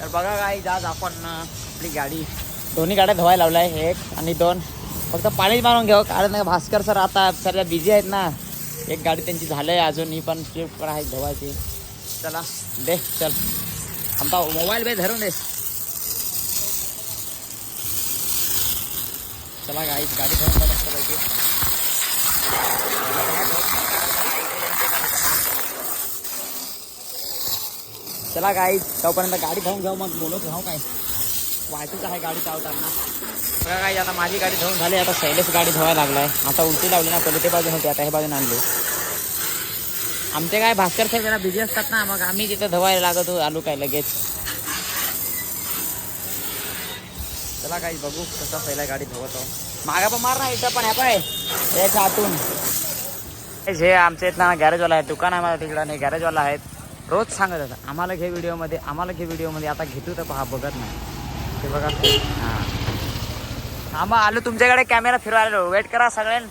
तर बघा काय आज आपण आपली गाडी दोन्ही गाड्या धुवायला लावलाय एक आणि दोन. फक्त पाणीच मारून घेऊ कारण भास्कर सर आता सध्या बिझी आहेत ना. एक गाडी त्यांची झालंय अजून ही पण स्विफ्ट पण आहे धुवायची. चला दे चल. आमचा मोबाईल बे धरून दे. चला गाई गाडी धरून दे मस्तपैकी. चला काय तोपर्यंत गाडी धावून घेऊ मग बोलत राहू काय वाटूच आहे गाडी चालवताना. बघा काय आता माझी गाडी धुवून झाली आता शैलेश गाडी धुवायला लागलाय. आता उलटी लावली ना पहिले ते बाजून होती आता हे बाजून आणली. आमचे काय भास्कर साहेब जरा बिझी असतात ना मग आम्ही तिथं धुवायला लागतो आलो काय लगेच. चला काही बघू कसा पहिला गाडी धुवतो. मागा पण मार ना इथं पण ह्या पाय याच्या आतून हे आमचे आहेत ना गॅरेजवाला आहे दुकान आहे माझ्या तिकडं नाही गॅरेजवाला आहेत. रोज सांगत होता आम्हाला घे व्हिडिओमध्ये आम्हाला घे व्हिडिओमध्ये आता घेतो तर पहा बघत नाही. ते बघा. हां. आम्हा आलो तुमच्याकडे कॅमेरा फिरवायला वेट करा सगळ्यां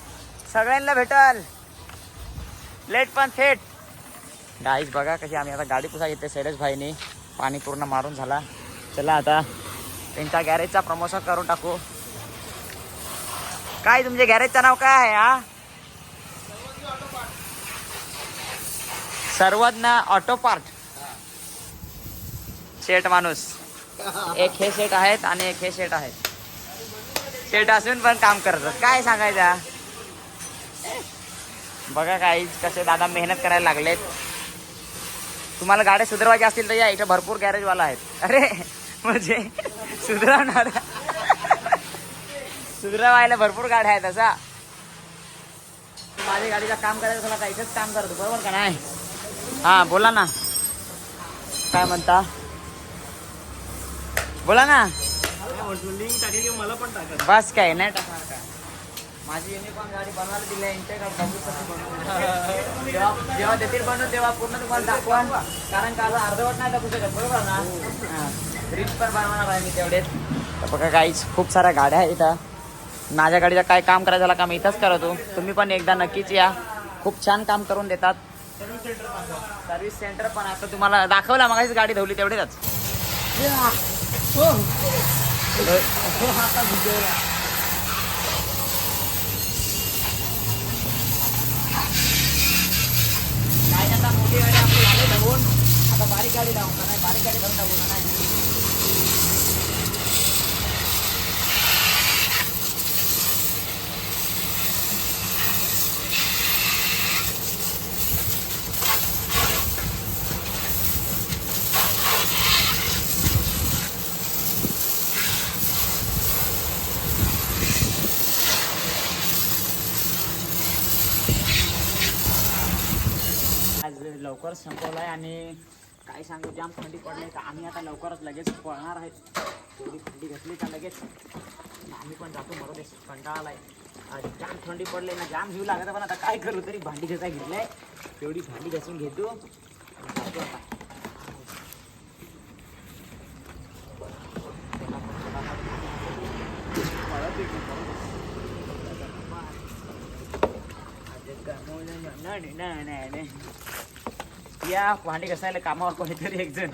सगळ्यांना भेटल. लेट पण थेट. गाईज बघा कशी आम्ही आता गाडी पुसा घेते शैलेश भाईनी. पाणी पूर्ण मारून झाला. चला आता त्यांच्या गॅरेजचा प्रमोशन करून टाकू. काय तुमच्या गॅरेजचं नाव काय आहे हा? सर्वज्ञ ऑटो पार्ट. शेट माणूस. एक हे शेट आहेत आणि एक हे शेट आहेत. शेट असून पण काम करतात. काय सांगायचं? बघा काही कसे दादा मेहनत करायला लागलेत. तुम्हाला गाड्या सुधारवायच्या असतील तर या इथं भरपूर गॅरेजवाला आहेत. अरे म्हणजे सुधारवणार. सुधारवायला भरपूर गाड्या आहेत असा. माझ्या गाडीचा काम करायचं तुला काहीच इथंच काम करतो. बरोबर का नाही? हां बोला ना. काय म्हणता? बोला ना. मला पण टाका बस काय नाही टाकणार का? माझी युनिफॉर्म गाडी बनवायला दिली आहे इंस्टाग्राम जेव्हा जेव्हा देतील बनवून तेव्हा पूर्ण तुम्हाला दाखवा कारण का आता अर्धवट नाही दाखवू शकत बरोबर ना? रीच पण बनवणार आहे मी तेवढेच. बघा काहीच खूप साऱ्या गाड्या आहेत इथं. माझ्या गाडीचं काय काम करायचं झालं काम इथंच करतो. तुम्ही पण एकदा नक्कीच या. खूप छान काम करून देतात. सर्व्हिस सेंटर पण आता तुम्हाला दाखवला मगाशीच गाडी धवली तेवढेच काय आता मोठी गाडी आपली झाली धावून आता बारीक गाडी धावून नाही बारीक गाडी धावून का नाही लवकर लवकरच आहे आणि काय सांगू जाम थंडी पडली तर आम्ही आता लवकरच लगेच पळणार आहेत तेवढी थंडी घेतली का लगेच? आम्ही पण जातो मरो कंटाळा आलाय आणि जाम थंडी पडली ना जाम घेऊ लागत पण आता काय करू तरी भांडी घसा घेतलं आहे तेवढी भांडी घासून घेतो. आणि नाही नाही या भांडी घासायला कामावर कोणीतरी एक जण.